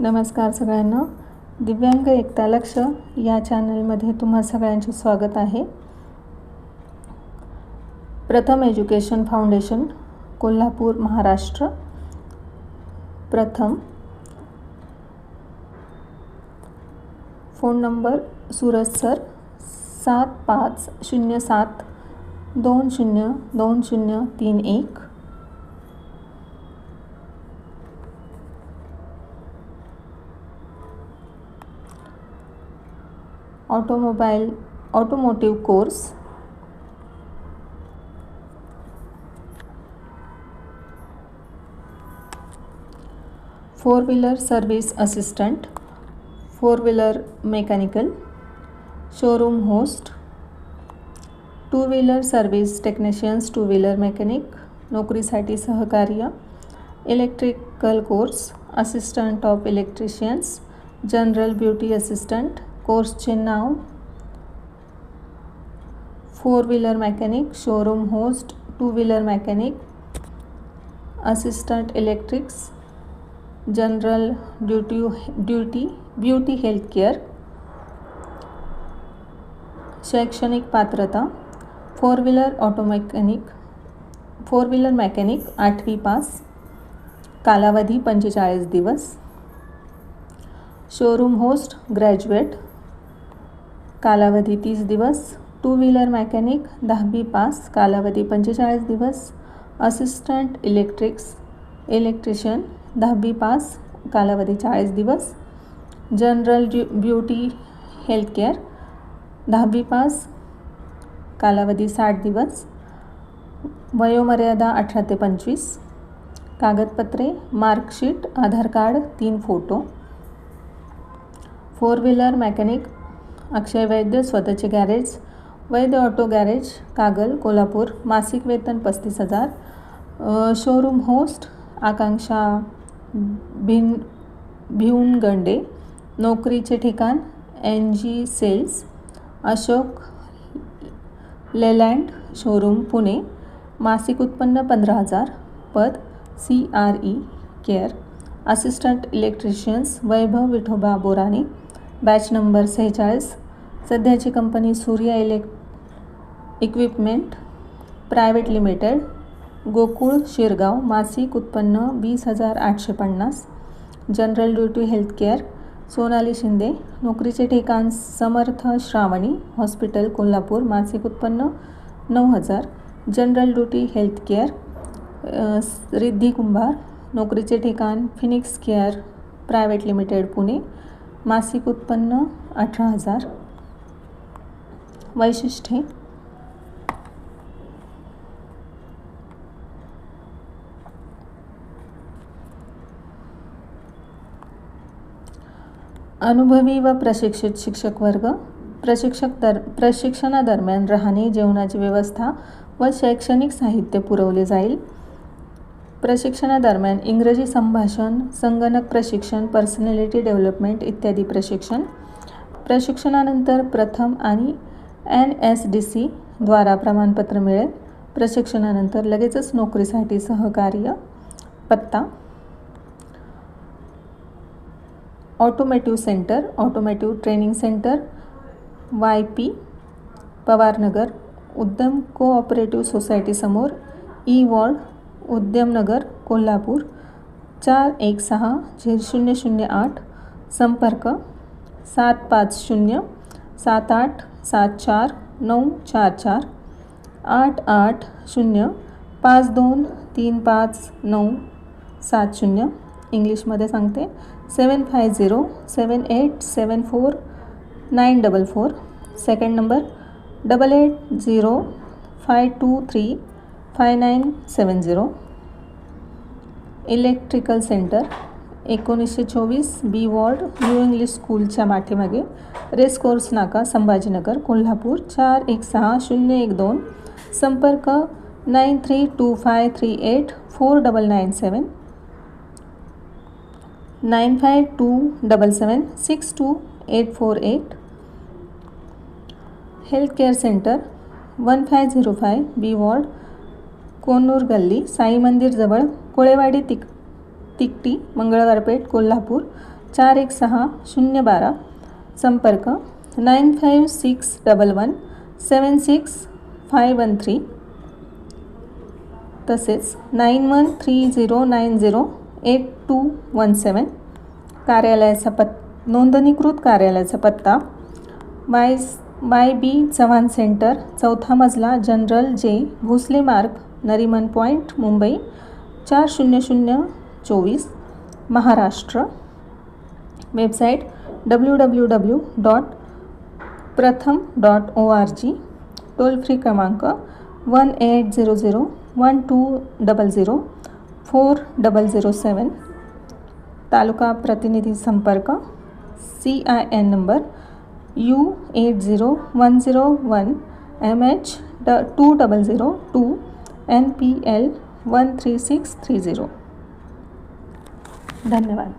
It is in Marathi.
नमस्कार सगळ्यांना. दिव्यांग एकता लक्ष या चॅनलमध्ये तुम्हा सगळ्यांचे स्वागत आहे. प्रथम education foundation Kolhapur Maharashtra. Pratham phone number Suraj sir सात पाच शून्य सात दोन शून्य दोन शून्य तीन एक. Automobile automotive course. Four wheeler service assistant four wheeler mechanical showroom host two wheeler service technicians two wheeler mechanic नोकरीसाठी सहकार्य electrical course assistant of electricians general beauty assistant कोर्सचे नाव? Four wheeler mechanic showroom host two wheeler mechanic assistant electrics general duty duty beauty healthcare शैक्षणिक पात्रता four wheeler auto mechanic four wheeler mechanic आठवी पास कालावधी पंचेचाळीस दिवस शोरूम होस्ट ग्रॅज्युएट कालावधी तीस दिवस टू व्हीलर मेकॅनिक दहावी पास कालावधी पंचेचाळीस दिवस असिस्टंट इलेक्ट्रिक्स इलेक्ट्रिशियन दहावी पास कालावधी चाळीस दिवस जनरल ड्यू ब्युटी हेल्थकेअर दहावी पास कालावधी साठ दिवस वयोमर्यादा अठरा ते पंचवीस कागदपत्रे मार्कशीट आधार कार्ड तीन photo four wheeler mechanic Akshay Vaidya स्वतःचे garage Vaidya auto garage Kagal Kolhapur मासिक वेतन पस्तीस हजार शोरूम होस्ट आकांक्षा भिन भिवणगंडे नोकरीचे ठिकाण N G sales Ashok Leyland showroom Pune मासिक उत्पन्न पंधरा हजार पद C R E care assistant electricians Vaibhav Vithoba Borane batch number सेहेचाळीस. सध्याची company Surya elect equipment private limited Gokul Shirgaon मासिक उत्पन्न वीस हजार आठशे पन्नास. General duty healthcare Sonali Shinde. नोकरीचे ठिकाण समर्थ श्रावणी हॉस्पिटल कोल्हापूर मासिक उत्पन्न नऊ हजार. General duty healthcare Riddhi Kumbhar. नोकरीचे ठिकाण Phoenix care private limited Pune. मासिक उत्पन्न अठरा हजार. वैशिष्ट्ये. अनुभवी व प्रशिक्षित शिक्षक वर्ग. प्रशिक्षक दर प्रशिक्षणादरम्यान राहणे जेवणाची व्यवस्था व शैक्षणिक साहित्य पुरवले जाईल. प्रशिक्षणादरम्यान इंग्रजी संभाषण संगणक प्रशिक्षण पर्सनॅलिटी डेव्हलपमेंट इत्यादी प्रशिक्षण प्रशिक्षणानंतर प्रथम आणि एन एस डी सी द्वारा प्रमाणपत्र मिळेल. प्रशिक्षणानंतर लगेचच नोकरीसाठी सहकार्य पत्ता. Automotive centre automotive training centre Y P Pawarnagar Udyam cooperative सोसायटीसमोर E ward Udyamnagar, Kolhapur, चार एक सहा, झिर शून्य शून्य आठ, संपर्क, सात पाच शून्य, सात आठ सात चार नऊ चार चार, आठ आठ शून्य, पाच दोन तीन पाच नऊ सात शून्य. इंग्लिशमध्ये सांगते seven five zero seven eight seven four nine double four. Second number, double eight zero five two three five nine seven zero. Electrical centre एकोणीसशे चोवीस बी वॉर्ड न्यू इंग्लिश स्कूलच्या पाठीमागे रेस कोर्स नाका संभाजीनगर कोल्हापूर चार एक सहा शून्य एक दोन संपर्क nine three two five three eight four double nine seven nine five two double seven six two eight four eight health care centre one five zero five B ward Konur गल्ली साई मंदिरजवळ कोळेवाडी तिक तिकटी मंगळवारपेठ कोल्हापूर चार एक सहा शून्य बारा संपर्क nine five six double one seven six five one three तसेच nine one three zero nine zero eight two one seven कार्यालयाचा पत् नोंदणीकृत कार्यालयाचा पत्ता Y Y B Chavan centre चौथा मजला जनरल जे भोसले मार्ग नरिमन पॉईंट मुंबई चार शून्य शून्य चोवीस Maharashtra. Website W W W dot Pratham dot O R G toll free क्रमांक one eight zero zero one two double zero four double zero seven. तालुका प्रतिनिधि संपर्क C I N number U eight zero one zero one M H two double zero two N P L one three six three zero. धन्यवाद.